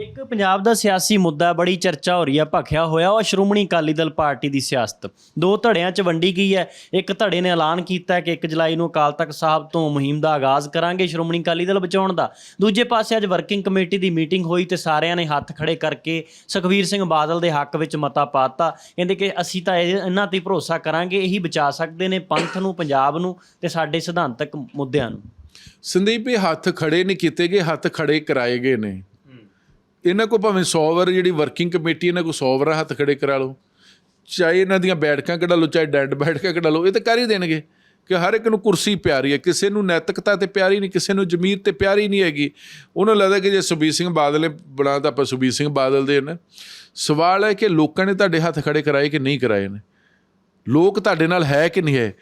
ਇੱਕ ਪੰਜਾਬ ਦਾ ਸਿਆਸੀ ਮੁੱਦਾ, ਬੜੀ ਚਰਚਾ ਹੋ ਰਹੀ ਹੈ, ਭਖਿਆ ਹੋਇਆ, ਉਹ ਸ਼੍ਰੋਮਣੀ ਅਕਾਲੀ ਦਲ ਪਾਰਟੀ ਦੀ ਸਿਆਸਤ। ਦੋ ਧੜਿਆਂ 'ਚ ਵੰਡੀ ਗਈ ਹੈ। ਇੱਕ ਧੜੇ ਨੇ ਐਲਾਨ ਕੀਤਾ ਹੈ ਕਿ 1 ਜੁਲਾਈ ਨੂੰ ਅਕਾਲ ਤਖਤ ਸਾਹਿਬ ਤੋਂ ਮੁਹਿੰਮ ਦਾ ਆਗਾਜ਼ ਕਰਾਂਗੇ ਸ਼੍ਰੋਮਣੀ ਅਕਾਲੀ ਦਲ ਬਚਾਉਣ ਦਾ। ਦੂਜੇ ਪਾਸੇ ਅੱਜ ਵਰਕਿੰਗ ਕਮੇਟੀ ਦੀ ਮੀਟਿੰਗ ਹੋਈ ਤੇ ਸਾਰਿਆਂ ਨੇ ਹੱਥ ਖੜੇ ਕਰਕੇ ਸੁਖਵੀਰ ਸਿੰਘ ਬਾਦਲ ਦੇ ਹੱਕ ਵਿੱਚ ਮਤਾ ਪਾਤਾ ਕਹਿੰਦੇ ਕਿ ਅਸੀਂ ਤਾਂ ਇਹ- ਇਹਨਾਂ ਤੇ ਹੀ ਭਰੋਸਾ ਕਰਾਂਗੇ, ਇਹੀ ਬਚਾ ਸਕਦੇ ਨੇ ਪੰਥ ਨੂੰ, ਪੰਜਾਬ ਨੂੰ ਤੇ ਸਾਡੇ ਸਿਧਾਂਤਕ ਮੁੱਦਿਆਂ ਨੂੰ। ਸੰਦੀਪ, ਇਹ ਹੱਥ ਖੜੇ ਨਹੀਂ ਕੀਤੇ ਗਏ, ਹੱਥ ਖੜੇ ਕਰਾਏ ਗਏ ਨੇ। ਇਹਨਾਂ ਕੋ ਭਾਵੇਂ 100 ਵਾਰ ਜਿਹੜੀ ਵਰਕਿੰਗ ਕਮੇਟੀ ਇਹਨਾਂ ਕੋ 100 ਵਾਰ ਹੱਥ ਖੜੇ ਕਰਾ ਲਓ, ਚਾਹੇ ਇਹਨਾਂ ਦੀਆਂ ਬੈਠਕਾਂ ਕਢਾ ਲਓ, ਚਾਹੇ ਡੈਂਡ ਬੈਠਕਾਂ ਕਢਾ ਲਓ, ਇਹ ਤਾਂ ਕਰ ਹੀ ਦੇਣਗੇ ਕਿ ਹਰ ਇੱਕ ਨੂੰ ਕੁਰਸੀ ਪਿਆਰੀ ਹੈ, ਕਿਸੇ ਨੂੰ ਨੈਤਿਕਤਾ ਤੇ ਪਿਆਰੀ ਨਹੀਂ, ਕਿਸੇ ਨੂੰ ਜ਼ਮੀਰ ਤੇ ਪਿਆਰੀ ਨਹੀਂ ਹੈਗੀ। ਉਹਨਾਂ ਨੂੰ ਲੱਗਦਾ ਕਿ ਜੇ ਸੁਬੀਰ ਸਿੰਘ ਬਾਦਲ ਨੇ ਬਣਾ ਤਾਂ ਆਪਾਂ ਸੁਬੀਰ ਸਿੰਘ ਬਾਦਲ ਦੇ ਨੇ। ਸਵਾਲ ਹੈ ਕਿ ਲੋਕਾਂ ਨੇ ਤੁਹਾਡੇ ਹੱਥ ਖੜੇ ਕਰਾਏ ਕਿ ਨਹੀਂ ਕਰਾਏ ਨੇ? ਲੋਕ ਤੁਹਾਡੇ ਨਾਲ ਹੈ ਕਿ ਨਹੀਂ ਹੈ?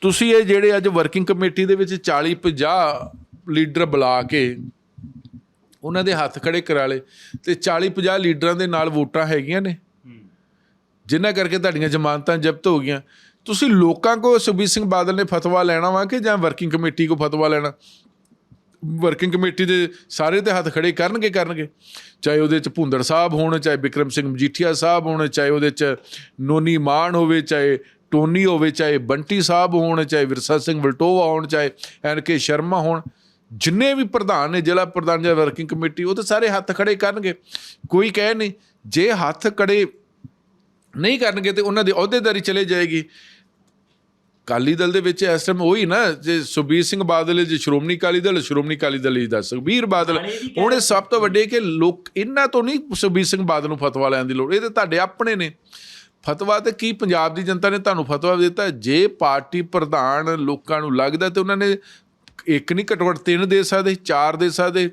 ਤੁਸੀਂ ਇਹ ਜਿਹੜੇ ਅੱਜ ਵਰਕਿੰਗ ਕਮੇਟੀ ਦੇ ਵਿੱਚ 40 50 ਲੀਡਰ ਬੁਲਾ ਕੇ ਉਹਨਾਂ ਦੇ ਹੱਥ ਖੜੇ ਕਰਾ ਲਏ ਤੇ 40 50 ਲੀਡਰਾਂ ਦੇ ਨਾਲ ਵੋਟਾਂ ਹੈਗੀਆਂ ਨੇ। ਜਿਨ੍ਹਾਂ ਕਰਕੇ ਤੁਹਾਡੀਆਂ ਜ਼ਮਾਨਤਾਂ ਜ਼ਬਤ ਹੋ ਗਈਆਂ। ਤੁਸੀਂ ਲੋਕਾਂ ਕੋ ਸੁਖਬੀਰ ਸਿੰਘ ਬਾਦਲ ਨੇ ਫਤਵਾ ਲੈਣਾ ਵਾ ਕਿ ਜਾਂ ਵਰਕਿੰਗ ਕਮੇਟੀ ਕੋ ਫਤਵਾ ਲੈਣਾ? ਵਰਕਿੰਗ ਕਮੇਟੀ ਦੇ ਸਾਰੇ ਤੇ ਹੱਥ ਖੜੇ ਕਰਨਗੇ ਕਰਨਗੇ। ਚਾਹੇ ਉਹਦੇ ਚ ਭੁੰਦੜ ਸਾਹਿਬ ਹੋਣ, ਚਾਹੇ ਵਿਕਰਮ ਸਿੰਘ ਮਜੀਠੀਆ ਸਾਹਿਬ ਹੋਣ, ਚਾਹੇ ਉਹਦੇ ਚ ਨੋਨੀ ਮਾਨ ਹੋਵੇ, ਚਾਹੇ ਟੋਨੀ ਹੋਵੇ, ਚਾਹੇ ਬੰਟੀ ਸਾਹਿਬ ਹੋਣ, ਚਾਹੇ ਵਿਰਸਾ ਸਿੰਘ ਵਲਟੋਵਾ ਹੋਣ, ਚਾਹੇ ਐਨ ਕੇ ਸ਼ਰਮਾ ਹੋਣ। ਜਿੰਨੇ ਵੀ ਪ੍ਰਧਾਨ ਨੇ ਜ਼ਿਲ੍ਹਾ ਪ੍ਰਧਾਨ ਜਾਂ ਵਰਕਿੰਗ ਕਮੇਟੀ ਉਹ ਤਾਂ ਸਾਰੇ ਹੱਥ ਖੜੇ ਕਰਨਗੇ। ਕੋਈ ਕਹੇ ਨਹੀਂ ਜੇ ਹੱਥ ਖੜੇ ਨਹੀਂ ਕਰਨਗੇ ਤੇ ਉਹਨਾਂ ਦੀ ਅਹੁਦੇਦਾਰੀ ਚਲੇ ਜਾਏਗੀ। ਕਾਲੀ ਦਲ ਦੇ ਵਿੱਚ ਇਸ ਟਾਈਮ ਉਹੀ ਨਾ ਜੇ ਸੁਬੀਰ ਸਿੰਘ ਬਾਦਲ ਜੇ ਸ਼੍ਰੋਮਣੀ ਕਾਲੀ ਦਲ ਸ਼੍ਰੋਮਣੀ ਕਾਲੀ ਦਲ ਹੀ ਦਾ ਸੁਬੀਰ ਬਾਦਲ ਹੁਣ ਇਹ ਸਭ ਤੋਂ ਵੱਡੇ ਕਿ ਲੋਕ ਇਹਨਾਂ ਤੋਂ ਨਹੀਂ ਸੁਬੀਰ ਸਿੰਘ ਬਾਦਲ ਨੂੰ ਫਤਵਾ ਲੈਣ ਦੀ ਲੋੜ ਇਹ ਤੇ ਤੁਹਾਡੇ ਆਪਣੇ ਨੇ। ਫਤਵਾ ਤੇ ਕੀ ਪੰਜਾਬ ਦੀ ਜਨਤਾ ਨੇ ਤੁਹਾਨੂੰ ਫਤਵਾ ਦਿੱਤਾ? ਜੇ ਪਾਰਟੀ ਪ੍ਰਧਾਨ ਲੋਕਾਂ ਨੂੰ ਲੱਗਦਾ ਤੇ ਉਹਨਾਂ ਨੇ ਇੱਕ ਨਹੀਂ ਘੱਟੋ ਘੱਟ ਤਿੰਨ ਦੇ ਸਕਦੇ ਚਾਰ ਦੇ ਸਕਦੇ।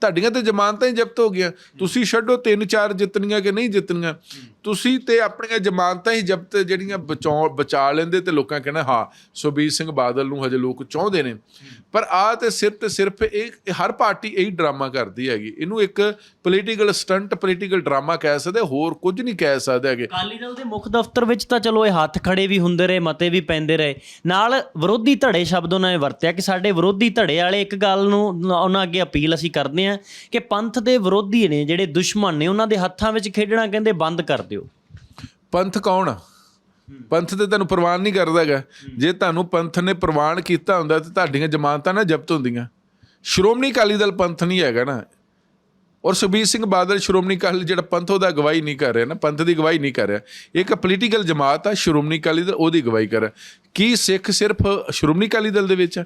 ਤੁਹਾਡੀਆਂ ਤੇ ਜ਼ਮਾਨਤਾਂ ਹੀ ਜ਼ਬਤ ਹੋ ਗਈਆਂ। ਤੁਸੀਂ ਛੱਡੋ, ਤਿੰਨ ਚਾਰ ਜਿੱਤਣੀਆਂ ਕਿ ਨਹੀਂ ਜਿੱਤਣੀਆਂ। ਤੁਸੀਂ ਤੇ ਆਪਣੀਆਂ ਜ਼ਮਾਨਤਾਂ ਹੀ ਜ਼ਬਤ ਜਿਹੜੀਆਂ ਬਚਾਉ, ਬਚਾ ਲੈਂਦੇ ਤੇ ਲੋਕਾਂ ਕਹਿਣਾ ਹਾਂ, ਸੁਬੀਰ ਸਿੰਘ ਬਾਦਲ ਨੂੰ ਹਜੇ ਲੋਕ ਚਾਹੁੰਦੇ ਨੇ। ਪਰ ਆ ਤੇ ਸਿਰਫ ਤੇ ਸਿਰਫ ਇਹ ਇਹ ਹਰ ਪਾਰਟੀ ਇਹੀ ਡਰਾਮਾ ਕਰਦੀ ਹੈਗੀ। ਇਹਨੂੰ ਇੱਕ ਪੋਲੀਟੀਕਲ ਸਟੰਟ ਪੋਲੀਟੀਕਲ ਡਰਾਮਾ ਕਹਿ ਸਕਦੇ, ਹੋਰ ਕੁਝ ਨਹੀਂ ਕਹਿ ਸਕਦੇ ਹੈਗੇ। ਅਕਾਲੀ ਦਲ ਦੇ ਮੁੱਖ ਦਫ਼ਤਰ ਵਿੱਚ ਤਾਂ ਚਲੋ ਇਹ ਹੱਥ ਖੜੇ ਵੀ ਹੁੰਦੇ ਰਹੇ, ਮਤੇ ਵੀ ਪੈਂਦੇ ਰਹੇ। ਨਾਲ ਵਿਰੋਧੀ ਧੜੇ ਸ਼ਬਦ ਉਹਨਾਂ ਨੇ ਵਰਤਿਆ ਕਿ ਸਾਡੇ ਵਿਰੋਧੀ ਧੜੇ ਵਾਲੇ ਇੱਕ ਗੱਲ ਨੂੰ, ਉਹਨਾਂ ਅੱਗੇ ਅਪੀਲ ਅਸੀਂ ਕਰਦੇ ਹਾਂ ਕਿ ਪੰਥ ਦੇ ਵਿਰੋਧੀ ਨੇ ਜਿਹੜੇ ਦੁਸ਼ਮਣ ਨੇ, ਉਹਨਾਂ ਦੇ ਹੱਥਾਂ ਵਿੱਚ ਖੇਡਣਾ ਕਹਿੰਦੇ ਬੰਦ ਕਰ ਦਿਓ। ਪੰਥ ਕੌਣ ਆ? ਪੰਥ ਤੇ ਤੁਹਾਨੂੰ ਪ੍ਰਵਾਨ ਨਹੀਂ ਕਰਦਾ ਜੇ ਤੁਹਾਨੂੰ ਪੰਥ ਨੇ ਪ੍ਰਵਾਨ ਕੀਤਾ ਹੁੰਦਾ ਤੇ ਤੁਹਾਡੀਆਂ ਜ਼ਮਾਨਤਾਂ ਨਾ ਜ਼ਬਤ ਹੁੰਦੀਆਂ। ਸ਼੍ਰੋਮਣੀ ਅਕਾਲੀ ਦਲ ਪੰਥ ਨਹੀਂ ਹੈਗਾ ਨਾ। ਔਰ ਸੁਬੀਰ ਸਿੰਘ ਬਾਦਲ ਸ਼੍ਰੋਮਣੀ ਅਕਾਲੀ, ਜਿਹੜਾ ਪੰਥ ਉਹਦਾ ਅਗਵਾਈ ਨਹੀਂ ਕਰ ਰਿਹਾ ਨਾ, ਪੰਥ ਦੀ ਅਗਵਾਈ ਨਹੀਂ ਕਰ ਰਿਹਾ। ਇੱਕ ਪੋਲੀਟੀਕਲ ਜਮਾਤ ਆ, ਸ਼੍ਰੋਮਣੀ ਅਕਾਲੀ ਦਲ ਉਹਦੀ ਅਗਵਾਈ ਕਰ ਰਿਹਾ। ਕੀ ਸਿੱਖ ਸਿਰਫ ਸ਼੍ਰੋਮਣੀ ਅਕਾਲੀ ਦਲ ਦੇ ਵਿੱਚ ਆ?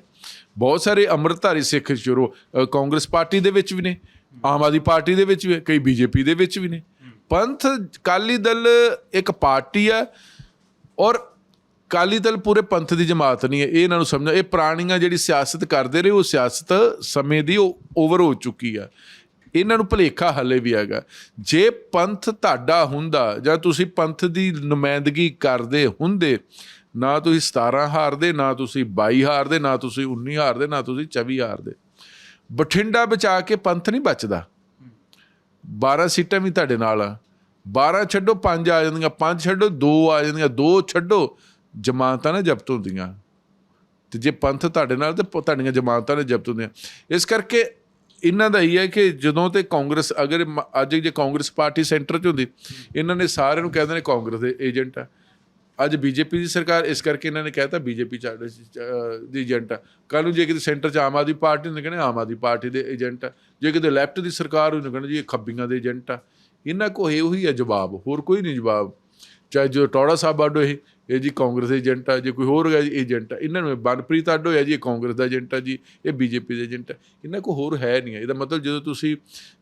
ਬਹੁਤ ਸਾਰੇ ਅੰਮ੍ਰਿਤਧਾਰੀ ਸਿੱਖ ਸ਼ੁਰੂ ਕਾਂਗਰਸ ਪਾਰਟੀ ਦੇ ਵਿੱਚ ਵੀ ਨੇ ਆਮ ਆਦਮੀ ਪਾਰਟੀ ਦੇ ਵਿੱਚ ਵੀ ਹੈ, ਕਈ ਬੀਜੇਪੀ ਦੇ ਵਿੱਚ ਵੀ ਨੇ। ਪੰਥ ਅਕਾਲੀ ਦਲ ਇੱਕ ਪਾਰਟੀ ਆ ਔਰ ਅਕਾਲੀ ਦਲ ਪੂਰੇ ਪੰਥ ਦੀ ਜਮਾਤ ਨਹੀਂ ਹੈ ਇਹ ਇਹਨਾਂ ਨੂੰ ਸਮਝਣਾ ਇਹ ਪੁਰਾਣੀਆਂ ਜਿਹੜੀ ਸਿਆਸਤ ਕਰਦੇ ਰਹੇ ਉਹ ਸਿਆਸਤ ਸਮੇਂ ਦੀ ਉਹ ਓਵਰ ਹੋ ਚੁੱਕੀ ਆ। ਇਹਨਾਂ ਨੂੰ ਭਲੇਖਾ ਹੱਲੇ ਵੀ ਹੈਗਾ। ਜੇ ਪੰਥ ਤੁਹਾਡਾ ਹੁੰਦਾ ਜਾਂ ਤੁਸੀਂ ਪੰਥ ਦੀ ਨੁਮਾਇੰਦਗੀ ਕਰਦੇ ਹੁੰਦੇ ਨਾ ਤੁਸੀਂ 17 ਹਾਰਦੇ ਨਾ ਤੁਸੀਂ 22 ਹਾਰਦੇ ਨਾ ਤੁਸੀਂ 19 ਹਾਰਦੇ ਨਾ ਤੁਸੀਂ 24 ਹਾਰਦੇ ਬਠਿੰਡਾ ਬਚਾ ਕੇ ਪੰਥ ਨਹੀਂ ਬਚਦਾ। 12 ਸੀਟਾਂ ਵੀ ਤੁਹਾਡੇ ਨਾਲ ਆ। 12 ਛੱਡੋ 5 ਆ ਜਾਂਦੀਆਂ। 5 ਛੱਡੋ 2 ਆ ਜਾਂਦੀਆਂ। 2 ਛੱਡੋ ਜਮਾਨਤਾਂ ਨਾ ਜ਼ਬਤ ਹੁੰਦੀਆਂ। ਤੇ ਜੇ ਪੰਥ ਤੁਹਾਡੇ ਨਾਲ ਤੇ ਤੁਹਾਡੀਆਂ ਜਮਾਨਤਾਂ ਨੇ ਜ਼ਬਤ ਹੁੰਦੀਆਂ। ਇਸ ਕਰਕੇ ਇਹਨਾਂ ਦਾ ਹੀ ਹੈ ਕਿ ਜਦੋਂ ਤੇ ਕਾਂਗਰਸ, ਅਗਰ ਮ- ਅੱਜ ਜੇ ਕਾਂਗਰਸ ਪਾਰਟੀ ਸੈਂਟਰ 'ਚ ਹੁੰਦੀ, ਇਹਨਾਂ ਨੇ ਸਾਰਿਆਂ ਨੂੰ ਕਹਿੰਦੇ ਨੇ ਕਾਂਗਰਸ ਦੇ ਏਜੰਟ ਆ। ਅੱਜ ਬੀਜੇਪੀ ਦੀ ਸਰਕਾਰ, ਇਸ ਕਰਕੇ ਇਹਨਾਂ ਨੇ ਕਹਿਤਾ ਬੀਜੇਪੀ ਸਾਡੇ ਦੀ ਏਜੰਟ ਆ। ਕੱਲ ਨੂੰ ਜੇ ਕਿਤੇ ਸੈਂਟਰ 'ਚ ਆਮ ਆਦਮੀ ਪਾਰਟੀ ਹੁੰਦੀ, ਕਹਿੰਦੇ ਆਮ ਆਦਮੀ ਪਾਰਟੀ ਦੇ ਏਜੰਟ ਆ। ਜੇ ਕਿਤੇ ਲੈਫਟ ਦੀ ਸਰਕਾਰ ਹੁੰਦੀ, ਕਹਿੰਦੇ ਜੀ ਇਹ ਖੱਬੀਆਂ ਦੇ ਏਜੰਟ ਆ। ਇਹਨਾਂ ਕੋ ਇਹ ਉਹੀ ਆ ਜਵਾਬ, ਹੋਰ ਕੋਈ ਨਹੀਂ ਜਵਾਬ। ਚਾਹੇ ਜੋ ਟੌੜਾ ਸਾਹਿਬ ਆਡੋ ਇਹ ਇਹ ਜੀ ਕਾਂਗਰਸ ਦੇ ਏਜੰਟ ਆ, ਜੇ ਕੋਈ ਹੋਰ ਹੈਗਾ ਜੀ ਏਜੰਟ ਆ। ਇਹਨਾਂ ਨੂੰ ਬਨਪ੍ਰੀਤ ਆਡੋ ਹੈ ਜੀ, ਇਹ ਕਾਂਗਰਸ ਦਾ ਏਜੰਟ ਆ ਜੀ, ਇਹ ਬੀਜੇਪੀ ਦੇ ਏਜੰਟ ਆ। ਇਹਨਾਂ ਕੋ ਹੋਰ ਹੈ ਨਹੀਂ ਹੈ ਇਹਦਾ ਮਤਲਬ ਜਦੋਂ ਤੁਸੀਂ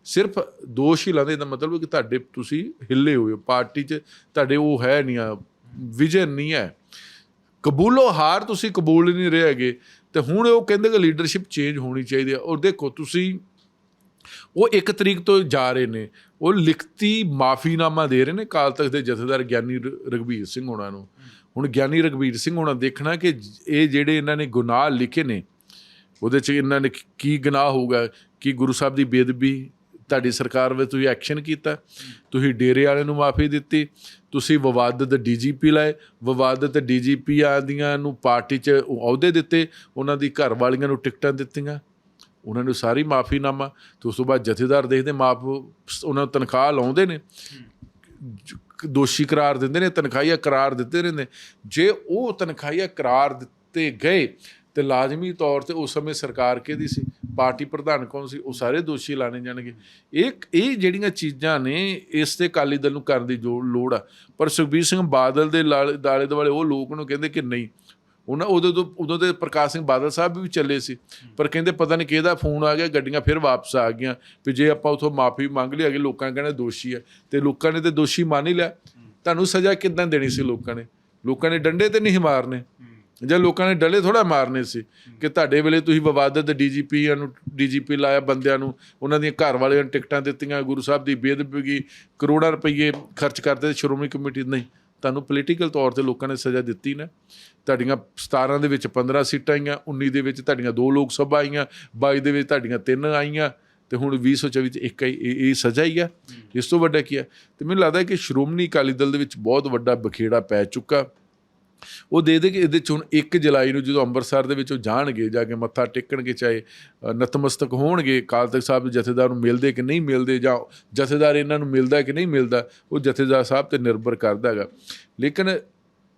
ਸਿਰਫ ਦੋਸ਼ ਹੀ ਲਾਉਂਦੇ, ਇਹਦਾ ਮਤਲਬ ਕਿ ਤੁਹਾਡੇ ਤੁਸੀਂ ਹਿੱਲੇ ਹੋਏ ਹੋ, ਪਾਰਟੀ 'ਚ ਤੁਹਾਡੇ ਉਹ ਹੈ ਨਹੀਂ ਆ। ਵਿਜ਼ਨ ਨਹੀਂ ਹੈ। ਕਬੂਲੋ ਹਾਰ ਤੁਸੀਂ ਕਬੂਲ ਨਹੀਂ ਰਹੇ ਹੈਗੇ। ਤੇ ਹੁਣ ਉਹ ਕਹਿੰਦੇ ਕਿ ਲੀਡਰਸ਼ਿਪ ਚੇਂਜ ਹੋਣੀ ਚਾਹੀਦੀ ਹੈ। ਔਰ ਦੇਖੋ, ਤੁਸੀਂ ਉਹ ਇੱਕ ਤਰੀਕ ਤੋਂ ਜਾ ਰਹੇ ਨੇ। ਉਹ ਲਿਖਤੀ ਮਾਫੀਨਾਮਾ ਦੇ ਰਹੇ ਨੇ ਕਾਲ ਤਖਤ ਦੇ ਜਥੇਦਾਰ ਗਿਆਨੀ ਰ- ਰਘਬੀਰ ਸਿੰਘ ਹੋਣਾ ਨੂੰ। ਹੁਣ ਗਿਆਨੀ ਰਘਬੀਰ ਸਿੰਘ ਹੋਣਾ ਦੇਖਣਾ ਕਿ ਇਹ ਜਿਹੜੇ ਇਹਨਾਂ ਨੇ ਗੁਨਾਹ ਲਿਖੇ ਨੇ, ਉਹਦੇ ਚ ਇਹਨਾਂ ਨੇ ਕੀ ਗੁਨਾਹ ਹੋਊਗਾ, ਕਿ ਗੁਰੂ ਸਾਹਿਬ ਦੀ ਬੇਦਬੀ ਤੁਹਾਡੀ ਸਰਕਾਰ ਵਿੱਚ ਤੁਸੀਂ ਐਕਸ਼ਨ ਕੀਤਾ, ਤੁਸੀਂ ਡੇਰੇ ਵਾਲੇ ਨੂੰ ਮਾਫੀ ਦਿੱਤੀ, ਤੁਸੀਂ ਵਿਵਾਦਤ ਡੀਜੀਪੀ ਲਾਏ, ਵਿਵਾਦਤ ਡੀਜੀਪੀ ਆਦੀਆਂ ਨੂੰ ਪਾਰਟੀ 'ਚ ਅਹੁਦੇ ਦਿੱਤੇ, ਉਹਨਾਂ ਦੀ ਘਰ ਵਾਲੀਆਂ ਨੂੰ ਟਿਕਟਾਂ ਦਿੱਤੀਆਂ, ਉਹਨਾਂ ਨੂੰ ਸਾਰੀ ਮਾਫੀਨਾਮਾ, ਤੇ ਉਸ ਤੋਂ ਬਾਅਦ ਜਥੇਦਾਰ ਦੇਖਦੇ ਮਾਫ, ਉਹਨਾਂ ਨੂੰ ਤਨਖਾਹ ਲਾਉਂਦੇ ਨੇ ਦੋਸ਼ੀ ਕਰਾਰ ਦਿੰਦੇ ਨੇ, ਤਨਖਾਹੀਆ ਕਰਾਰ ਦਿੱਤੇ ਰਹਿੰਦੇ, ਜੇ ਉਹ ਤਨਖਾਹੀਆ ਕਰਾਰ ਦਿੱਤੇ ਗਏ, ਤੇ ਲਾਜ਼ਮੀ ਤੌਰ ਤੇ ਉਸ ਸਮੇਂ ਸਰਕਾਰ ਕਿਹਦੀ ਸੀ? ਪਾਰਟੀ ਪ੍ਰਧਾਨ ਕੌਣ ਸੀ, ਉਹ ਸਾਰੇ ਦੋਸ਼ੀ ਲਾਣੇ ਜਾਣਗੇ। ਇਹ ਇਹ ਜਿਹੜੀਆਂ ਚੀਜ਼ਾਂ ਨੇ, ਇਸ ਤੇ ਅਕਾਲੀ ਦਲ ਨੂੰ ਕਰਨ ਦੀ ਜੋ ਲੋੜ ਆ। ਪਰ ਸੁਖਬੀਰ ਸਿੰਘ ਬਾਦਲ ਦੇ ਲਾਲੇ, ਦਾਲੇ ਦੁਆਲੇ ਉਹ ਲੋਕ ਨੂੰ ਕਹਿੰਦੇ ਕਿ ਨਹੀਂ। ਉਹਨਾਂ, ਉਦੋਂ ਤੋਂ, ਉਦੋਂ ਤੇ ਪ੍ਰਕਾਸ਼ ਸਿੰਘ ਬਾਦਲ ਸਾਹਿਬ ਵੀ ਚੱਲੇ ਸੀ। ਪਰ ਕਹਿੰਦੇ ਪਤਾ ਨਹੀਂ ਕਿਹਦਾ ਫੋਨ ਆ ਗਿਆ, ਗੱਡੀਆਂ ਫਿਰ ਵਾਪਸ ਆ ਗਈਆਂ ਵੀ ਜੇ ਆਪਾਂ ਉਥੋਂ ਮਾਫੀ ਮੰਗ ਲਈ, ਅਗੇ ਲੋਕਾਂ ਕਹਿੰਦੇ ਦੋਸ਼ੀ ਹੈ ਤੇ ਲੋਕਾਂ ਨੇ ਤੇ ਦੋਸ਼ੀ ਮੰਨ ਹੀ ਲਿਆ। ਤੁਹਾਨੂੰ ਸਜ਼ਾ ਕਿੱਦਾਂ ਦੇਣੀ ਸੀ ਲੋਕਾਂ ਨੇ? ਲੋਕਾਂ ਨੇ ਡੰਡੇ ਤੇ ਨਹੀਂ ਮਾਰਨੇ। ਜਾਂ ਲੋਕਾਂ ਨੇ ਡਲੇ ਥੋੜਾ ਮਾਰਨੇ ਸੀ ਕਿ ਤੁਹਾਡੇ ਵੇਲੇ ਤੁਸੀਂ ਵਿਵਾਦਤ ਡੀਜੀਪੀਆਂ ਨੂੰ, ਡੀਜੀਪੀ ਲਾਇਆ ਬੰਦਿਆਂ ਨੂੰ, ਉਹਨਾਂ ਦੀਆਂ ਘਰ ਵਾਲਿਆਂ ਨੂੰ ਟਿਕਟਾਂ ਦਿੱਤੀਆਂ, ਗੁਰੂ ਸਾਹਿਬ ਦੀ ਬੇਅਦਬੀ ਕਰੋੜਾਂ ਰੁਪਏ ਖਰਚ ਕਰਦੇ ਸ਼੍ਰੋਮਣੀ ਕਮੇਟੀ, ਨਹੀਂ, ਤੁਹਾਨੂੰ ਪੋਲੀਟੀਕਲ ਤੌਰ ਤੇ ਲੋਕਾਂ ਨੇ ਸਜ਼ਾ ਦਿੱਤੀ ਨਾ। ਤੁਹਾਡੀਆਂ 17 ਦੇ ਵਿੱਚ 15 ਸੀਟਾਂ ਆਈਆਂ 19 ਦੇ ਵਿੱਚ ਤੁਹਾਡੀਆਂ ਦੋ ਲੋਕ ਸਭਾ ਆਈਆਂ 22 ਦੇ ਵਿੱਚ ਤੁਹਾਡੀਆਂ ਤਿੰਨ ਆਈਆਂ, ਤੇ ਹੁਣ 2024 ਚ ਇੱਕ ਆਈ, ਇਹ ਇਹ ਸਜ਼ਾ ਹੀ ਆ। ਇਸ ਤੋਂ ਵੱਡਾ ਕੀ ਆ? ਤੇ ਮੈਨੂੰ ਲੱਗਦਾ ਕਿ ਸ਼੍ਰੋਮਣੀ ਅਕਾਲੀ ਦਲ ਦੇ ਵਿੱਚ ਬਹੁਤ ਵੱਡਾ ਬਖੇੜਾ ਪੈ ਚੁੱਕਾ। ਉਹ ਦੇ ਦੇ ਕਿ ਇਹਦੇ ਚ ਹੁਣ 1 ਜੁਲਾਈ ਨੂੰ ਜਦੋਂ ਅੰਮ੍ਰਿਤਸਰ ਦੇ ਵਿੱਚ ਉਹ ਜਾਣਗੇ, ਜਾ ਕੇ ਮੱਥਾ ਟੇਕਣਗੇ, ਚਾਹੇ ਨਤਮਸਤਕ ਹੋਣਗੇ ਕਾਲ ਤਖਤ ਸਾਹਿਬ ਦੇ ਜਥੇਦਾਰ ਨੂੰ ਮਿਲਦੇ ਕਿ ਨਹੀਂ ਮਿਲਦੇ ਜਾਂ ਜਥੇਦਾਰ ਇਹਨਾਂ ਨੂੰ ਮਿਲਦਾ ਕਿ ਨਹੀਂ ਮਿਲਦਾ, ਉਹ ਜਥੇਦਾਰ ਸਾਹਿਬ ਤੇ ਨਿਰਭਰ ਕਰਦਾ ਹੈਗਾ। ਲੇਕਿਨ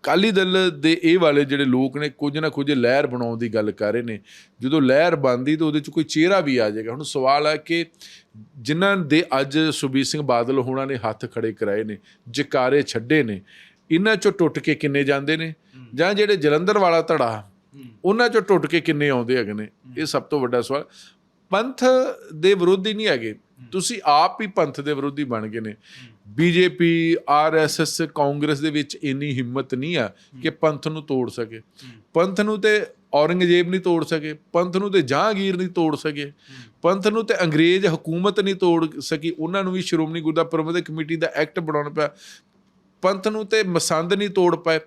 ਅਕਾਲੀ ਦਲ ਦੇ ਇਹ ਵਾਲੇ ਜਿਹੜੇ ਲੋਕ ਨੇ, ਕੁਝ ਨਾ ਕੁਝ ਲਹਿਰ ਬਣਾਉਣ ਦੀ ਗੱਲ ਕਰ ਰਹੇ ਨੇ। ਜਦੋਂ ਲਹਿਰ ਬਣਦੀ ਤਾਂ ਉਹਦੇ ਚ ਕੋਈ ਚਿਹਰਾ ਵੀ ਆ ਜਾਏਗਾ। ਹੁਣ ਸਵਾਲ ਹੈ ਕਿ ਜਿਨ੍ਹਾਂ ਦੇ ਅੱਜ ਸੁਬੀਰ ਸਿੰਘ ਬਾਦਲ ਹੋਣਾ ਨੇ ਹੱਥ ਖੜੇ ਕਰਾਏ ਨੇ, ਜਕਾਰੇ ਛੱਡੇ ਨੇ ਇਹਨਾਂ ਚੋਂ ਟੁੱਟ ਕੇ ਕਿੰਨੇ ਜਾਂਦੇ ਨੇ? ਜਾਂ ਜਿਹੜੇ ਜਲੰਧਰ ਵਾਲਾ ਧੜਾ, ਉਹਨਾਂ ਚੋਂ ਟੁੱਟ ਕੇ ਕਿੰਨੇ ਆਉਂਦੇ ਹੈਗੇ ਨੇ? ਇਹ ਸਭ ਤੋਂ ਵੱਡਾ ਸਵਾਲ। ਪੰਥ ਦੇ ਵਿਰੋਧੀ ਨਹੀਂ ਹੈਗੇ। ਤੁਸੀਂ ਆਪ ਹੀ ਪੰਥ ਦੇ ਵਿਰੋਧੀ ਬਣ ਗਏ ਨੇ। ਬੀਜੇਪੀ, ਆਰਐਸਐਸ, ਕਾਂਗਰਸ ਦੇ ਵਿੱਚ ਇੰਨੀ ਹਿੰਮਤ ਨਹੀਂ ਆ ਕਿ ਪੰਥ ਨੂੰ ਤੋੜ ਸਕੇ। ਪੰਥ ਨੂੰ ਤੇ ਔਰੰਗਜ਼ੇਬ ਨਹੀਂ ਤੋੜ ਸਕੇ। ਪੰਥ ਨੂੰ ਤੇ ਜਹਾਂਗੀਰ ਨਹੀਂ ਤੋੜ ਸਕੇ। ਪੰਥ ਨੂੰ ਤੇ ਅੰਗਰੇਜ਼ ਹਕੂਮਤ ਨਹੀਂ ਤੋੜ ਸਕੀ। ਉਹਨਾਂ ਨੂੰ ਵੀ ਸ਼੍ਰੋਮਣੀ ਗੁਰਦਾ ਪ੍ਰਬੰਧਕ ਕਮੇਟੀ ਦਾ ਐਕਟ ਬਣਾਉਣਾ ਪਿਆ। ਪੰਥ ਨੂੰ ਤੇ ਮਸੰਦ ਨਹੀਂ ਤੋੜ ਪਏ।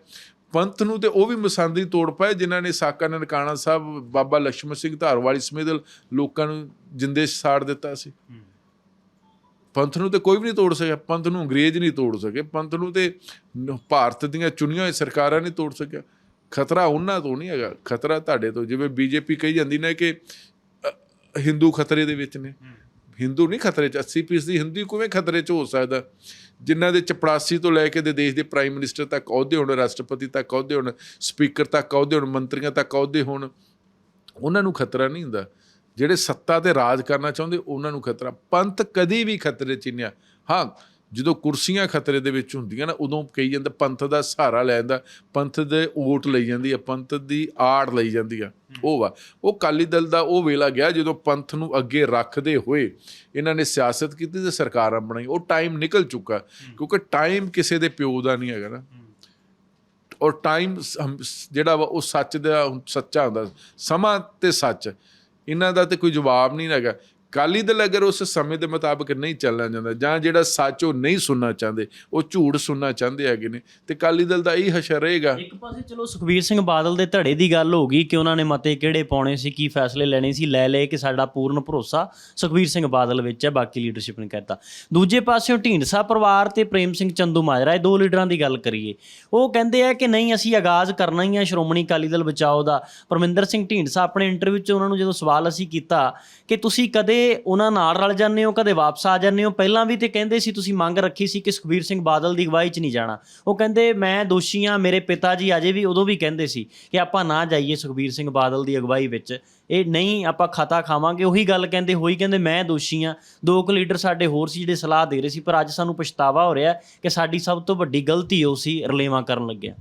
ਪੰਥ ਨੂੰ ਤੇ ਉਹ ਵੀ ਮਸੰਦ ਨਹੀਂ ਤੋੜ ਪਾਏ, ਜਿਨ੍ਹਾਂ ਨੇ ਸਾਕਾ ਨਨਕਾਣਾ ਸਾਹਿਬ, ਬਾਬਾ ਲక్ష్ਮਣ ਸਿੰਘ ਧਾਰਵਾਲੀ ਸਮੇਤ ਲੋਕਾਂ ਨੂੰ ਜਿੰਦੇ ਸਾੜ ਦਿੱਤਾ ਸੀ। ਪੰਥ ਨੂੰ ਤੇ ਕੋਈ ਵੀ ਨਹੀਂ ਤੋੜ ਸਕਿਆ। ਪੰਥ ਨੂੰ ਅੰਗਰੇਜ਼ ਨਹੀਂ ਤੋੜ ਸਕੇ। ਪੰਥ ਨੂੰ ਤੇ ਭਾਰਤ ਦੀਆਂ ਚੁਣੀਆਂ ਹੋਈਆਂ ਸਰਕਾਰਾਂ ਨਹੀਂ ਤੋੜ ਸਕਿਆ। ਖਤਰਾ ਉਹਨਾਂ ਤੋਂ ਨਹੀਂ ਹੈਗਾ। ਖਤਰਾ ਤੁਹਾਡੇ ਤੋਂ। ਜਿਵੇਂ ਬੀਜੇਪੀ ਕਹੀ ਜਾਂਦੀ ਨੇ ਕਿ ਹਿੰਦੂ ਖਤਰੇ ਦੇ ਵਿੱਚ ਨੇ। ਹਿੰਦੂ ਨਹੀਂ ਖਤਰੇ 'ਚ 80% ਦੀ ਹਿੰਦੂ ਕਿਵੇਂ ਖਤਰੇ 'ਚ ਹੋ ਸਕਦਾ? ਜਿਨ੍ਹਾਂ ਦੇ ਚਪੜਾਸੀ ਤੋਂ ਲੈ ਕੇ ਦੇ ਦੇਸ਼ ਦੇ ਪ੍ਰਾਈਮ ਮਿਨਿਸਟਰ ਤੱਕ ਅਹੁਦੇ ਹੋਣ, ਰਾਸ਼ਟਰਪਤੀ ਤੱਕ ਅਹੁਦੇ ਹੋਣ ਸਪੀਕਰ ਤੱਕ ਅਹੁਦੇ ਹੋਣ, ਮੰਤਰੀਆਂ ਤੱਕ ਅਹੁਦੇ ਹੋਣ, ਉਹਨਾਂ ਨੂੰ ਖਤਰਾ ਨਹੀਂ ਹੁੰਦਾ। ਜਿਹੜੇ ਸੱਤਾ ਤੇ ਰਾਜ ਕਰਨਾ ਚਾਹੁੰਦੇ, ਉਹਨਾਂ ਨੂੰ ਖਤਰਾ। ਪੰਥ ਕਦੀ ਵੀ ਖਤਰੇ 'ਚ ਨਹੀਂ ਆ। ਹਾਂ ਜਦੋਂ ਕੁਰਸੀਆਂ ਖਤਰੇ ਦੇ ਵਿੱਚ ਹੁੰਦੀਆਂ ਨਾ ਉਦੋਂ ਕਹੀ ਜਾਂਦਾ ਪੰਥ ਦਾ ਸਹਾਰਾ ਲੈ ਜਾਂਦਾ ਪੰਥ ਦੇ ਓਟ ਲਈ ਜਾਂਦੀ ਆ ਪੰਥ ਦੀ ਆੜ ਲਈ ਜਾਂਦੀ ਆ। ਉਹ ਵਾ ਉਹ ਕਾਲੀ ਦਲ ਦਾ ਉਹ ਵੇਲਾ ਗਿਆ ਜਦੋਂ ਪੰਥ ਨੂੰ ਅੱਗੇ ਰੱਖਦੇ ਹੋਏ ਇਹਨਾਂ ਨੇ ਸਿਆਸਤ ਕੀਤੀ ਤੇ ਸਰਕਾਰਾਂ ਬਣਾਈ। ਉਹ ਟਾਈਮ ਨਿਕਲ ਚੁੱਕਾ ਕਿਉਂਕਿ ਟਾਈਮ ਕਿਸੇ ਦੇ ਪਿਓ ਦਾ ਨਹੀਂ ਹੈਗਾ ਨਾ। ਔਰ ਟਾਈਮ ਜਿਹੜਾ ਵਾ ਉਹ ਸੱਚ ਦਾ ਸੱਚਾ ਹੁੰਦਾ ਸਮਾਂ ਤੇ ਸੱਚ। ਇਹਨਾਂ ਦਾ ਤੇ ਕੋਈ ਜਵਾਬ ਨਹੀਂ ਹੈਗਾ। ਕਾਲੀ ਦਲ ਅਗਰ ਉਸ ਸਮੇਂ ਦੇ ਮੁਤਾਬਕ ਨਹੀਂ ਚੱਲਣਾ ਚਾਹੁੰਦਾ, ਜਾਂ ਜਿਹੜਾ ਸੱਚ ਉਹ ਨਹੀਂ ਸੁਣਨਾ ਚਾਹੁੰਦੇ, ਉਹ ਝੂਠ ਸੁਣਨਾ ਚਾਹੁੰਦੇ ਹੈਗੇ ਨੇ, ਤੇ ਕਾਲੀ ਦਲ ਦਾ ਇਹ ਹਸ਼ਰ ਰਹੇਗਾ। ਇੱਕ ਪਾਸੇ ਚਲੋ ਸੁਖਬੀਰ ਸਿੰਘ ਬਾਦਲ ਦੇ ਧੜੇ ਦੀ ਗੱਲ ਹੋ ਗਈ ਕਿ ਉਹਨਾਂ ਨੇ ਮਤੇ ਕਿਹੜੇ ਪਾਉਣੇ ਸੀ, ਕੀ ਫੈਸਲੇ ਲੈਣੇ ਸੀ, ਲੈ ਲਏ ਕਿ ਸਾਡਾ ਪੂਰਨ ਭਰੋਸਾ ਸੁਖਬੀਰ ਸਿੰਘ ਬਾਦਲ ਵਿੱਚ ਹੈ, ਬਾਕੀ ਲੀਡਰਸ਼ਿਪ ਨੇ ਕਹਿਤਾ। ਦੂਜੇ ਪਾਸਿਓਂ ਢੀਂਡਸਾ ਪਰਿਵਾਰ ਤੇ ਪ੍ਰੇਮ ਸਿੰਘ ਚੰਦੂ ਮਾਜਰਾ, ਇਹ ਦੋ ਲੀਡਰਾਂ ਦੀ ਗੱਲ ਕਰੀਏ, ਉਹ ਕਹਿੰਦੇ ਆ ਕਿ ਨਹੀਂ, ਅਸੀਂ ਆਗਾਜ਼ ਕਰਨਾ ਹੀ ਆ ਸ਼੍ਰੋਮਣੀ ਅਕਾਲੀ ਦਲ ਬਚਾਓ ਦਾ। ਪਰਮਿੰਦਰ ਸਿੰਘ ਢੀਂਡਸਾ ਆਪਣੇ ਇੰਟਰਵਿਊ 'ਚ ਉਹਨਾਂ ਨੂੰ ਜਦੋਂ ਸਵਾਲ ਅਸੀਂ ਕੀਤਾ ਕਿ ਤੁਸੀਂ ਕਦੇ ਉਹਨਾਂ ਨਾਲ ਰਲ ਜਾਂਦੇ ਹੋ, ਕਦੇ ਵਾਪਸ ਆ ਜਾਂਦੇ ਹੋ। ਪਹਿਲਾਂ ਵੀ ਤੇ ਕਹਿੰਦੇ ਸੀ, ਤੁਸੀਂ ਮੰਗ ਰੱਖੀ ਸੀ ਕਿ ਸੁਖਬੀਰ ਸਿੰਘ ਬਾਦਲ ਦੀ ਅਗਵਾਈ 'ਚ ਨਹੀਂ ਜਾਣਾ। ਉਹ ਕਹਿੰਦੇ, ਮੈਂ ਦੋਸ਼ੀ ਹਾਂ, ਮੇਰੇ ਪਿਤਾ ਜੀ ਅਜੇ ਵੀ ਉਦੋਂ ਵੀ ਕਹਿੰਦੇ ਸੀ ਕਿ ਆਪਾਂ ਨਾ ਜਾਈਏ ਸੁਖਬੀਰ ਸਿੰਘ ਬਾਦਲ ਦੀ ਅਗਵਾਈ ਵਿੱਚ। ਇਹ ਨਹੀਂ, ਆਪਾਂ ਖਤਾ ਖਾਵਾਂਗੇ। ਉਹੀ ਗੱਲ ਕਹਿੰਦੇ ਹੋਈ ਕਹਿੰਦੇ, ਮੈਂ ਦੋਸ਼ੀ ਹਾਂ। ਦੋ ਕੁ ਲੀਡਰ ਸਾਡੇ ਹੋਰ ਸੀ ਜਿਹੜੇ ਸਲਾਹ ਦੇ ਰਹੇ ਸੀ, ਪਰ ਅੱਜ ਸਾਨੂੰ ਪਛਤਾਵਾ ਹੋ ਰਿਹਾ ਕਿ ਸਾਡੀ ਸਭ ਤੋਂ ਵੱਡੀ ਗਲਤੀ ਉਹ ਸੀ, ਰਲੇਵਾਂ ਕਰਨ ਲੱਗਿਆ।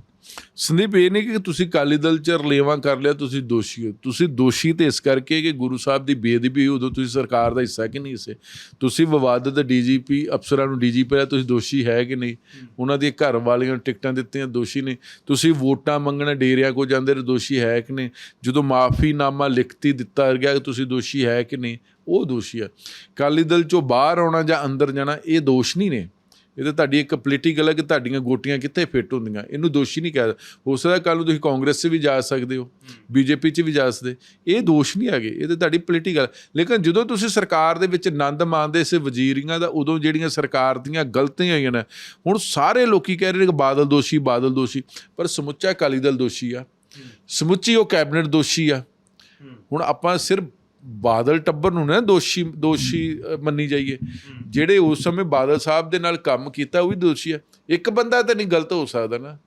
ਸੰਦੀਪ, ਇਹ ਨਹੀਂ ਕਿ ਤੁਸੀਂ ਕਾਲੀ ਦਲ ਚ ਰਲੇਵਾਂ ਕਰ ਲਿਆ, ਤੁਸੀਂ ਦੋਸ਼ੀ ਹੋ। ਤੁਸੀਂ ਦੋਸ਼ੀ ਤੇ ਇਸ ਕਰਕੇ ਕਿ ਗੁਰੂ ਸਾਹਿਬ ਦੀ ਬੇਅਦਬੀ ਹੋਈ, ਉਦੋਂ ਤੁਸੀਂ ਸਰਕਾਰ ਦਾ ਹਿੱਸਾ ਕਿ ਨਹੀਂ ਸੀ? ਤੁਸੀਂ ਵਿਵਾਦਤ ਡੀਜੀਪੀ ਅਫਸਰਾਂ ਨੂੰ ਡੀਜੀਪੀ ਆ ਤੁਸੀਂ ਦੋਸ਼ੀ ਹੈ ਕਿ ਨਹੀਂ? ਉਹਨਾਂ ਦੇ ਘਰ ਵਾਲਿਆਂ ਨੂੰ ਟਿਕਟਾਂ ਦਿੱਤੀਆਂ, ਦੋਸ਼ੀ ਨੇ ਤੁਸੀਂ ਵੋਟਾਂ ਮੰਗਣ ਡੇਰਿਆਂ ਕੋ ਜਾਂਦੇ ਦੋਸ਼ੀ ਹੈ ਕਿ ਨਹੀਂ? ਜਦੋਂ ਮਾਫੀਨਾਮਾ ਲਿਖਤੀ ਦਿੱਤਾ ਗਿਆ ਕਿ ਤੁਸੀਂ ਦੋਸ਼ੀ ਹੈ ਕਿ ਨਹੀਂ, ਉਹ ਦੋਸ਼ੀ ਆ। ਕਾਲੀ ਦਲ ਚੋਂ ਬਾਹਰ ਆਉਣਾ ਜਾਂ ਅੰਦਰ ਜਾਣਾ, ਇਹ ਦੋਸ਼ ਨਹੀਂ ਨੇ। ਇਹ ਤਾਂ ਤੁਹਾਡੀ ਇੱਕ ਪੋਲੀਟੀਕਲ ਹੈ ਕਿ ਤੁਹਾਡੀਆਂ ਗੋਟੀਆਂ ਕਿੱਥੇ ਫਿੱਟ ਹੁੰਦੀਆਂ? ਇਹਨੂੰ ਦੋਸ਼ੀ ਨਹੀਂ ਕਹਿ ਹੋ ਸਕਦਾ ਕੱਲ ਨੂੰ ਤੁਸੀਂ ਕਾਂਗਰਸ 'ਚ ਵੀ ਜਾ ਸਕਦੇ ਹੋ ਬੀਜੇਪੀ 'ਚ ਵੀ ਜਾ ਸਕਦੇ। ਇਹ ਦੋਸ਼ ਨਹੀਂ ਹੈਗੇ ਇਹ ਤਾਂ ਤੁਹਾਡੀ ਪੋਲੀਟੀਕਲ ਲੇਕਿਨ ਜਦੋਂ ਤੁਸੀਂ ਸਰਕਾਰ ਦੇ ਵਿੱਚ ਆਨੰਦ ਮਾਣਦੇ ਸੀ ਵਜ਼ੀਰੀਆਂ ਦਾ ਉਦੋਂ ਜਿਹੜੀਆਂ ਸਰਕਾਰ ਦੀਆਂ ਗਲਤੀਆਂ ਹੋਈਆਂ ਨੇ ਹੁਣ ਸਾਰੇ ਲੋਕੀ ਕਹਿ ਰਹੇ ਨੇ ਕਿ ਬਾਦਲ ਦੋਸ਼ੀ ਬਾਦਲ ਦੋਸ਼ੀ। ਪਰ ਸਮੁੱਚਾ ਅਕਾਲੀ ਦਲ ਦੋਸ਼ੀ ਆ। ਸਮੁੱਚੀ ਉਹ ਕੈਬਨਿਟ ਦੋਸ਼ੀ ਆ। ਹੁਣ ਆਪਾਂ ਸਿਰਫ ਬਾਦਲ ਟੱਬਰ ਨੂੰ ਨਾ ਦੋਸ਼ੀ ਦੋਸ਼ੀ ਮੰਨੀ ਜਾਈਏ। ਜਿਹੜੇ ਉਸ ਸਮੇਂ ਬਾਦਲ ਸਾਹਿਬ ਦੇ ਨਾਲ ਕੰਮ ਕੀਤਾ ਉਹ ਵੀ ਦੋਸ਼ੀ ਆ। ਇੱਕ ਬੰਦਾ ਤਾਂ ਨਹੀਂ ਗਲਤ ਹੋ ਸਕਦਾ ਨਾ।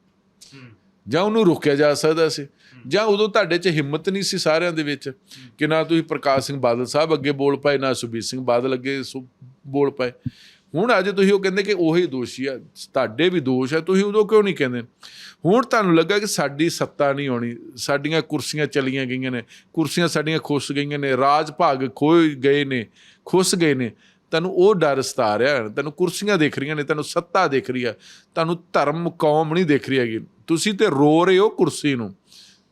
ਜਾਂ ਉਹਨੂੰ ਰੋਕਿਆ ਜਾ ਸਕਦਾ ਸੀ। ਜਾਂ ਉਦੋਂ ਤੁਹਾਡੇ 'ਚ ਹਿੰਮਤ ਨਹੀਂ ਸੀ ਸਾਰਿਆਂ ਦੇ ਵਿੱਚ ਕਿ ਨਾ ਤੁਸੀਂ ਪ੍ਰਕਾਸ਼ ਸਿੰਘ ਬਾਦਲ ਸਾਹਿਬ ਅੱਗੇ ਬੋਲ ਪਾਏ ਨਾ ਸੁਬੀਰ ਸਿੰਘ ਬਾਦਲ ਅੱਗੇ ਬੋਲ ਪਾਏ। ਹੁਣ ਅੱਜ ਤੁਸੀਂ ਉਹ ਕਹਿੰਦੇ ਕਿ ਉਹੀ ਦੋਸ਼ੀ ਆ, ਤੁਹਾਡੇ ਵੀ ਦੋਸ਼ ਆ, ਤੁਸੀਂ ਉਦੋਂ ਕਿਉਂ ਨਹੀਂ ਕਹਿੰਦੇ ਹੁਣ ਤੁਹਾਨੂੰ ਲੱਗਾ ਕਿ ਸਾਡੀ ਸੱਤਾ ਨਹੀਂ ਆਉਣੀ, ਸਾਡੀਆਂ ਕੁਰਸੀਆਂ ਚਲੀਆਂ ਗਈਆਂ ਨੇ, ਕੁਰਸੀਆਂ ਸਾਡੀਆਂ ਖੁੱਸ ਗਈਆਂ ਨੇ, ਰਾਜ ਭਾਗ ਖੋਏ ਗਏ ਨੇ, ਖੁੱਸ ਗਏ ਨੇ, ਤੁਹਾਨੂੰ ਉਹ ਡਰ ਸਤਾ ਰਿਹਾ ਹੈ। ਤੁਹਾਨੂੰ ਕੁਰਸੀਆਂ ਦੇਖ ਰਹੀਆਂ ਨੇ, ਤੁਹਾਨੂੰ ਸੱਤਾ ਦਿਖ ਰਹੀ ਆ, ਤੁਹਾਨੂੰ ਧਰਮ ਕੌਮ ਨਹੀਂ ਦਿਖ ਰਹੀ ਹੈਗੀ, ਤੁਸੀਂ ਤੇ ਰੋ ਰਹੇ ਹੋ ਕੁਰਸੀ ਨੂੰ,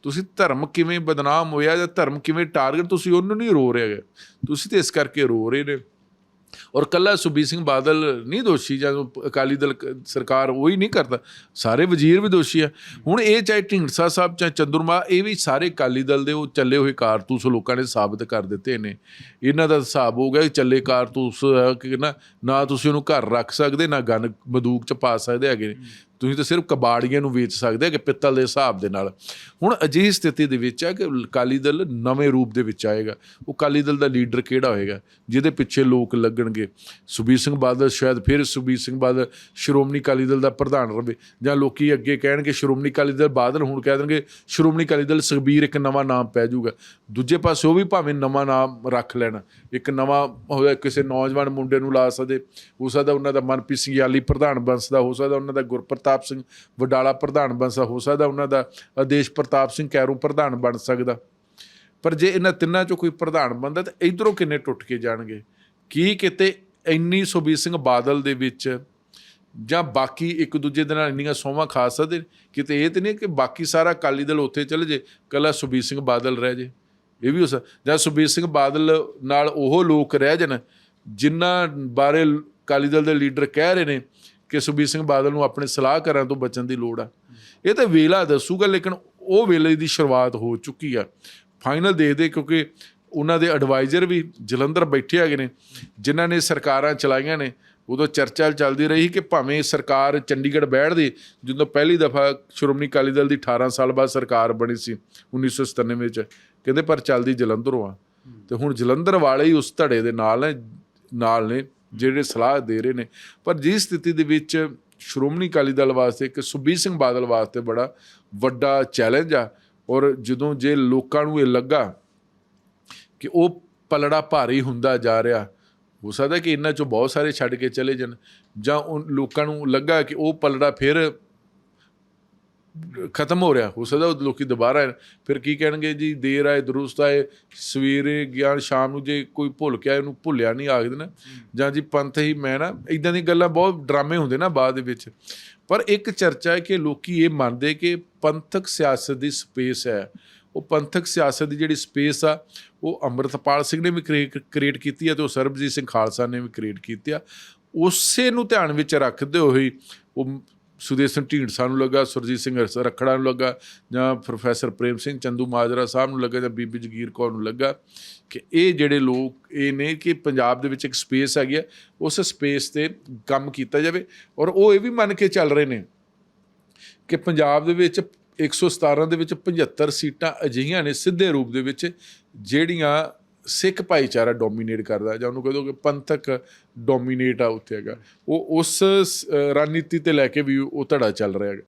ਤੁਸੀਂ ਧਰਮ ਕਿਵੇਂ ਬਦਨਾਮ ਹੋਇਆ ਜਾਂ ਧਰਮ ਕਿਵੇਂ ਟਾਰਗੇਟ, ਤੁਸੀਂ ਉਹਨੂੰ ਨਹੀਂ ਰੋ ਰਹੇ ਹੈਗੇ, ਤੁਸੀਂ ਤੇ ਇਸ ਕਰਕੇ ਰੋ ਰਹੇ ਨੇ ਔਰ ਕੱਲਾ ਸੁਬੀਰ ਸਿੰਘ ਬਾਦਲ ਨਹੀਂ ਦੋਸ਼ੀ ਜਾਂ ਅਕਾਲੀ ਦਲ ਸਰਕਾਰ ਉਹ ਹੀ ਨਹੀਂ ਕਰਦਾ। ਸਾਰੇ ਵਜ਼ੀਰ ਵੀ ਦੋਸ਼ੀ ਆ। ਹੁਣ ਇਹ ਚਾਹੇ ਢੀਂਡਸਾ ਸਾਹਿਬ, ਚਾਹੇ ਚੰਦਰਮਾ, ਇਹ ਵੀ ਸਾਰੇ ਅਕਾਲੀ ਦਲ ਦੇ ਉਹ ਚੱਲੇ ਹੋਏ ਕਾਰਤੂਸ ਲੋਕਾਂ ਨੇ ਸਾਬਤ ਕਰ ਦਿੱਤੇ ਨੇ। ਇਹਨਾਂ ਦਾ ਹਿਸਾਬ ਹੋ ਗਿਆ ਚੱਲੇ ਕਾਰਤੂਸ, ਕਿ ਨਾ ਨਾ ਤੁਸੀਂ ਉਹਨੂੰ ਘਰ ਰੱਖ ਸਕਦੇ, ਨਾ ਗਨ ਬੰਦੂਕ ਚ ਪਾ ਸਕਦੇ ਹੈਗੇ ਨੇ। ਤੁਸੀਂ ਤਾਂ ਸਿਰਫ ਕਬਾੜੀਆਂ ਨੂੰ ਵੇਚ ਸਕਦੇ ਕਿ ਪਿੱਤਲ ਦੇ ਹਿਸਾਬ ਦੇ ਨਾਲ। ਹੁਣ ਅਜਿਹੀ ਸਥਿਤੀ ਦੇ ਵਿੱਚ ਹੈ ਕਿ ਅਕਾਲੀ ਦਲ ਨਵੇਂ ਰੂਪ ਦੇ ਵਿੱਚ ਆਏਗਾ। ਉਹ ਅਕਾਲੀ ਦਲ ਦਾ ਲੀਡਰ ਕਿਹੜਾ ਹੋਏਗਾ? ਜਿਹਦੇ ਪਿੱਛੇ ਲੋਕ ਲੱਗਣਗੇ। ਸੁਬੀਰ ਸਿੰਘ ਬਾਦਲ ਸ਼ਾਇਦ ਫਿਰ ਸੁਬੀਰ ਸਿੰਘ ਬਾਦਲ ਸ਼੍ਰੋਮਣੀ ਅਕਾਲੀ ਦਲ ਦਾ ਪ੍ਰਧਾਨ ਰਹੇ ਜਾਂ ਲੋਕੀ ਅੱਗੇ ਕਹਿਣਗੇ ਸ਼੍ਰੋਮਣੀ ਅਕਾਲੀ ਦਲ ਬਾਦਲ ਹੁਣ ਕਹਿ ਦੇਣਗੇ ਸ਼੍ਰੋਮਣੀ ਅਕਾਲੀ ਦਲ ਸੁਖਬੀਰ ਇੱਕ ਨਵਾਂ ਨਾਮ ਪੈ ਜਾਊਗਾ। ਦੂਜੇ ਪਾਸੇ ਉਹ ਵੀ ਭਾਵੇਂ ਨਵਾਂ ਨਾਮ ਰੱਖ ਲੈਣ। ਇੱਕ ਨਵਾਂ ਹੋਇਆ ਕਿਸੇ ਨੌਜਵਾਨ ਮੁੰਡੇ ਨੂੰ ਲਾ ਸਕਦੇ ਹੋ ਸਕਦਾ ਉਹਨਾਂ ਦਾ ਮਨਪ੍ਰੀਤ ਸਿੰਘ ਯਾਲੀ ਪ੍ਰਧਾਨ ਬਣ ਸਕਦਾ, ਹੋ ਸਕਦਾ ਉਹਨਾਂ ਦਾ ਪ੍ਰਤਾਪ ਸਿੰਘ ਵਡਾਲਾ ਪ੍ਰਧਾਨ ਬਣ ਸਕਦਾ ਹੋ ਸਕਦਾ ਉਹਨਾਂ ਦਾ ਆਦੇਸ਼ ਪ੍ਰਤਾਪ ਸਿੰਘ ਕੈਰੂ ਪ੍ਰਧਾਨ ਬਣ ਸਕਦਾ। ਪਰ ਜੇ ਇਹਨਾਂ ਤਿੰਨਾਂ ਚੋਂ ਕੋਈ ਪ੍ਰਧਾਨ ਬਣਦਾ ਤਾਂ ਇਧਰੋਂ ਕਿੰਨੇ ਟੁੱਟ ਕੇ ਜਾਣਗੇ? ਕੀ ਕਿਤੇ ਇੰਨੀ ਸੁਬੀਰ ਸਿੰਘ ਬਾਦਲ ਦੇ ਵਿੱਚ ਜਾਂ ਬਾਕੀ ਇੱਕ ਦੂਜੇ ਦੇ ਨਾਲ ਇੰਨੀਆਂ ਸੋਹਾਂ ਖਾ ਸਕਦੇ ਕਿਤੇ ਇਹ ਤੇ ਨਹੀਂ ਕਿ ਬਾਕੀ ਸਾਰਾ ਅਕਾਲੀ ਦਲ ਉੱਥੇ ਚਲੇ ਜੇ ਕੱਲਾ ਸੁਬੀਰ ਸਿੰਘ ਬਾਦਲ ਰਹਿ ਜੇ? ਇਹ ਵੀ ਹੋ ਸਕਦਾ, ਜਾਂ ਸੁਬੀਰ ਸਿੰਘ ਬਾਦਲ ਨਾਲ ਉਹ ਲੋਕ ਰਹਿ ਜਾਣ ਜਿਨ੍ਹਾਂ ਬਾਰੇ ਅਕਾਲੀ ਦਲ ਦੇ ਲੀਡਰ ਕਹਿ ਰਹੇ ਨੇ ਕਿ ਸੁਬੀਰ ਸਿੰਘ ਬਾਦਲ ਨੂੰ ਆਪਣੇ ਸਲਾਹਕਾਰਾਂ ਤੋਂ ਬਚਣ ਦੀ ਲੋੜ ਆ। ਇਹ ਤਾਂ ਵੇਲਾ ਦੱਸੂਗਾ, ਲੇਕਿਨ ਉਹ ਵੇਲੇ ਦੀ ਸ਼ੁਰੂਆਤ ਹੋ ਚੁੱਕੀ ਆ। ਫਾਈਨਲ ਦੇਖਦੇ, ਕਿਉਂਕਿ ਉਹਨਾਂ ਦੇ ਐਡਵਾਈਜ਼ਰ ਵੀ ਜਲੰਧਰ ਬੈਠੇ ਹੈਗੇ ਨੇ, ਜਿਨ੍ਹਾਂ ਨੇ ਸਰਕਾਰਾਂ ਚਲਾਈਆਂ ਨੇ। ਉਦੋਂ ਚਰਚਾ ਚੱਲਦੀ ਰਹੀ ਕਿ ਭਾਵੇਂ ਸਰਕਾਰ ਚੰਡੀਗੜ੍ਹ ਬੈਠਦੀ ਜਦੋਂ ਪਹਿਲੀ ਦਫਾ ਸ਼੍ਰੋਮਣੀ ਅਕਾਲੀ ਦਲ ਦੀ 18 ਸਾਲ ਬਾਅਦ ਸਰਕਾਰ ਬਣੀ ਸੀ 1997 ਵਿੱਚ ਕਹਿੰਦੇ ਪਰ ਚੱਲਦੀ ਜਲੰਧਰੋਂ ਆ। ਤੇ ਹੁਣ ਜਲੰਧਰ ਵਾਲੇ ਹੀ ਉਸ ਧੜੇ ਦੇ ਨਾਲ ਨੇ ਨਾਲ ਨੇ। ਜਿਹੜੇ ਸਲਾਹ ਦੇ ਰਹੇ ਨੇ। ਪਰ ਜਿਸ ਸਥਿਤੀ ਦੇ ਵਿੱਚ ਸ਼੍ਰੋਮਣੀ ਅਕਾਲੀ ਦਲ ਵਾਸਤੇ ਇੱਕ ਸੁਬੀਰ ਸਿੰਘ ਬਾਦਲ ਵਾਸਤੇ ਬੜਾ ਵੱਡਾ ਚੈਲੰਜ ਆ ਔਰ ਜਦੋਂ ਜੇ ਲੋਕਾਂ ਨੂੰ ਇਹ ਲੱਗਾ ਕਿ ਉਹ ਪਲੜਾ ਭਾਰੀ ਹੁੰਦਾ ਜਾ ਰਿਹਾ, ਹੋ ਸਕਦਾ ਕਿ ਇਹਨਾਂ ਚੋਂ ਬਹੁਤ ਸਾਰੇ ਛੱਡ ਕੇ ਚਲੇ ਜਾਣ ਜਾਂ ਉਹ ਲੋਕਾਂ ਨੂੰ ਲੱਗਾ ਕਿ ਉਹ ਪਲੜਾ ਫਿਰ ਖਤਮ ਹੋ ਰਿਹਾ ਹੋ ਸਕਦਾ ਉਹ ਲੋਕੀ ਦੁਬਾਰਾ। ਫਿਰ ਕੀ ਕਹਿਣਗੇ ਜੀ ਦੇਰ ਆਏ ਦਰੁਸਤ ਆਏ ਸਵੇਰੇ ਗਿਆਨ ਸ਼ਾਮ ਨੂੰ ਜੇ ਕੋਈ ਭੁੱਲ ਕੇ ਆਏ ਉਹਨੂੰ ਭੁੱਲਿਆ ਨਹੀਂ ਆਖਦੇ ਨਾ ਜਾਂ ਜੀ ਪੰਥ ਹੀ ਮੈਂ ਨਾ ਇਦਾਂ ਦੀ ਗੱਲਾਂ ਬਹੁਤ ਡਰਾਮੇ ਹੁੰਦੇ ਨਾ ਬਾਅਦ ਦੇ ਵਿੱਚ। ਪਰ ਇੱਕ ਚਰਚਾ ਹੈ ਕਿ ਲੋਕੀ ਇਹ ਮੰਨਦੇ ਕਿ ਪੰਥਕ ਸਿਆਸਤ ਦੀ ਸਪੇਸ ਹੈ। ਉਹ ਪੰਥਕ ਸਿਆਸਤ ਦੀ ਜਿਹੜੀ ਸਪੇਸ ਆ ਉਹ ਅੰਮ੍ਰਿਤਪਾਲ ਸਿੰਘ ਨੇ ਵੀ ਕ੍ਰੀਏਟ ਕੀਤੀ ਆ ਤੇ ਉਹ ਸਰਬਜੀਤ ਸਿੰਘ ਖਾਲਸਾ ਨੇ ਵੀ ਕ੍ਰੀਏਟ ਕੀਤੀ ਆ। ਉਸੇ ਨੂੰ ਧਿਆਨ ਵਿੱਚ ਰੱਖਦੇ ਹੋਏ ਉਹ ਸੁਦੇਸ਼ ਸਿੰਘ ਢੀਂਡਸਾ ਨੂੰ ਲੱਗਾ, ਸੁਰਜੀਤ ਸਿੰਘ ਰਸ- ਰੱਖੜਾ ਨੂੰ ਲੱਗਾ, ਜਾਂ ਪ੍ਰੋਫੈਸਰ ਪ੍ਰੇਮ ਸਿੰਘ ਚੰਦੂ ਮਾਜਰਾ ਸਾਹਿਬ ਨੂੰ ਲੱਗਾ, ਜਾਂ ਬੀਬੀ ਜਗੀਰ ਕੌਰ ਨੂੰ ਲੱਗਾ, ਕਿ ਇਹ ਜਿਹੜੇ ਲੋਕ, ਇਹ ਨੇ ਕਿ ਪੰਜਾਬ ਦੇ ਵਿੱਚ ਇੱਕ ਸਪੇਸ ਹੈਗੀ ਹੈ ਉਸ ਸਪੇਸ ਤੇ ਕੰਮ ਕੀਤਾ ਜਾਵੇ। ਔਰ ਉਹ ਇਹ ਵੀ ਮੰਨ ਕੇ ਚੱਲ ਰਹੇ ਨੇ ਕਿ ਪੰਜਾਬ ਦੇ ਵਿੱਚ 117 ਦੇ ਵਿੱਚ 75 ਸੀਟਾਂ ਅਜਿਹੀਆਂ ਨੇ ਸਿੱਧੇ ਰੂਪ ਦੇ ਵਿੱਚ, ਜਿਹੜੀਆਂ ਸਿੱਖ ਭਾਈਚਾਰਾ ਡੋਮੀਨੇਟ ਕਰਦਾ ਜਾਂ ਉਹਨੂੰ ਕਹਦੋ ਕਿ ਪੰਥਕ ਡੋਮੀਨੇਟ ਆ ਉੱਥੇ ਹੈਗਾ। ਉਹ ਉਸ ਸ- ਰਣਨੀਤੀ ਤੇ ਲੈ ਕੇ ਵੀ ਉਹ ਧੜਾ ਚੱਲ ਰਿਹਾ ਹੈਗਾ।